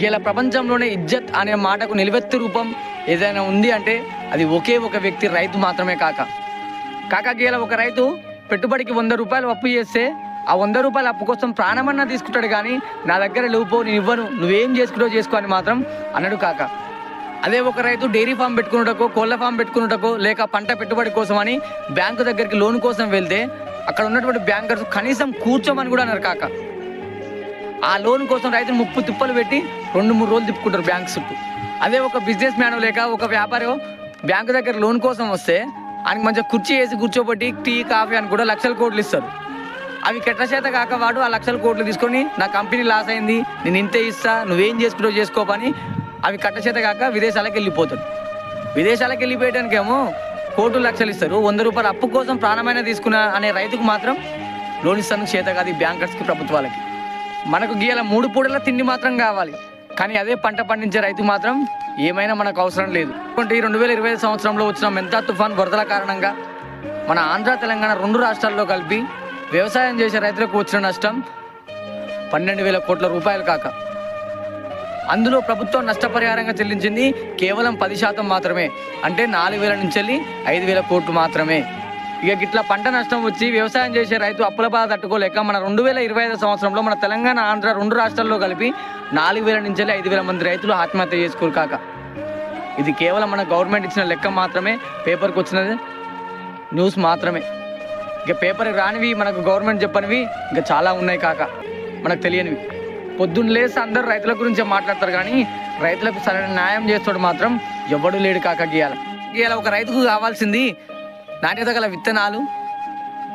గీల ప్రపంచంలోనే ఇజ్జత్ అనే మాటకు నిలువెత్తు రూపం ఏదైనా ఉంది అంటే అది ఒకే ఒక వ్యక్తి రైతు మాత్రమే కాక. కాక గీల ఒక రైతు పెట్టుబడికి వంద రూపాయలు అప్పు చేస్తే ఆ వంద రూపాయల అప్పు కోసం ప్రాణమన్నా తీసుకుంటాడు కానీ నా దగ్గర లేవుపో నేను ఇవ్వను నువ్వేం చేసుకుంటో చేసుకో అని మాత్రం అన్నాడు కాక. అదే ఒక రైతు డైరీ ఫామ్ పెట్టుకున్నటకో కోళ్ళ ఫామ్ పెట్టుకున్నటకో లేక పంట పెట్టుబడి కోసం అని బ్యాంకు దగ్గరికి లోన్ కోసం వెళ్తే అక్కడ ఉన్నటువంటి బ్యాంకర్స్ కనీసం కూర్చోమని కూడా అన్నారు కాక. ఆ లోన్ కోసం రైతులు ముప్పు తిప్పలు పెట్టి రెండు మూడు రోజులు తిప్పుకుంటారు బ్యాంక్ చుట్టూ అదే ఒక బిజినెస్ మ్యాన్ లేక ఒక వ్యాపారం బ్యాంకు దగ్గర లోన్ కోసం వస్తే ఆయనకి మంచిగా కుర్చీ వేసి కూర్చోబెట్టి టీ కాఫీ అని కూడా లక్షల కోట్లు ఇస్తారు. అవి చేత కాక వాడు ఆ లక్షల కోట్లు తీసుకొని నా కంపెనీ లాస్ అయింది నేను ఇంతే ఇస్తా నువ్వేం చేసుకుంటావు చేసుకోపని అవి చేత కాక విదేశాలకు వెళ్ళిపోతాడు విదేశాలకు వెళ్ళిపోయడానికేమో కోట్లు లక్షలు ఇస్తారు. వంద రూపాయలు అప్పు కోసం ప్రాణమైన తీసుకున్న అనే రైతుకు మాత్రం లోన్ ఇస్తాను చేత కాదు ఈ బ్యాంకర్స్కి ప్రభుత్వాలకి. మనకు గీయాల మూడు పూటల తిండి మాత్రం కావాలి. కానీ అదే పంట పండించే రైతు మాత్రం ఏమైనా మనకు అవసరం లేదు. ఈ రెండు వేల ఇరవై సంవత్సరంలో వచ్చిన మెంతా తుఫాన్ వరదల కారణంగా మన ఆంధ్ర తెలంగాణ రెండు రాష్ట్రాల్లో కలిపి వ్యవసాయం చేసే రైతులకు వచ్చిన నష్టం పన్నెండు వేల కోట్ల రూపాయలు కాక. అందులో ప్రభుత్వం నష్టపరిహారంగా చెల్లించింది కేవలం పది శాతం మాత్రమే. అంటే నాలుగు వేల నుంచి వెళ్ళి ఐదు వేల కోట్లు మాత్రమే. ఇక గిట్లా పంట నష్టం వచ్చి వ్యవసాయం చేసే రైతు అప్పుల బాధ తట్టుకోలేక మన రెండు వేల ఇరవై ఐదు సంవత్సరంలో మన తెలంగాణ ఆంధ్ర రెండు రాష్ట్రాల్లో కలిపి నాలుగు వేల నుంచి ఐదు వేల మంది రైతులు ఆత్మహత్య చేసుకోరు కాక. ఇది కేవలం మన గవర్నమెంట్ ఇచ్చిన లెక్క మాత్రమే పేపర్కి వచ్చినది న్యూస్ మాత్రమే. ఇక పేపర్కి రానివి మనకు గవర్నమెంట్ చెప్పనివి ఇంకా చాలా ఉన్నాయి కాక. మనకు తెలియనివి. పొద్దున్న లేసి అందరు రైతుల గురించే మాట్లాడతారు కానీ రైతులకు సరైన న్యాయం చేస్తాడు మాత్రం ఎవడు లేడు కాక గీయాల. గీయాల ఒక రైతుకు కావాల్సింది నాణ్యత గల విత్తనాలు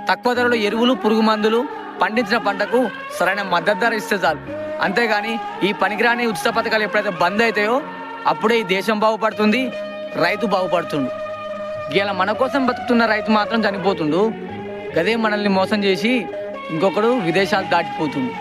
తక్కువ ధరలో ఎరువులు పురుగు మందులు పండించిన పంటకు సరైన మద్దతు ధర ఇస్తే చాలు. అంతేగాని ఈ పనికిరాని ఉచిత పథకాలు ఎప్పుడైతే బంద్ అవుతాయో అప్పుడే ఈ దేశం బాగుపడుతుంది రైతు బాగుపడుతుండు. ఇలా మన కోసం బతుకుతున్న రైతు మాత్రం చనిపోతుండు. గదే మనల్ని మోసం చేసి ఇంకొకడు విదేశాలు దాటిపోతుండు.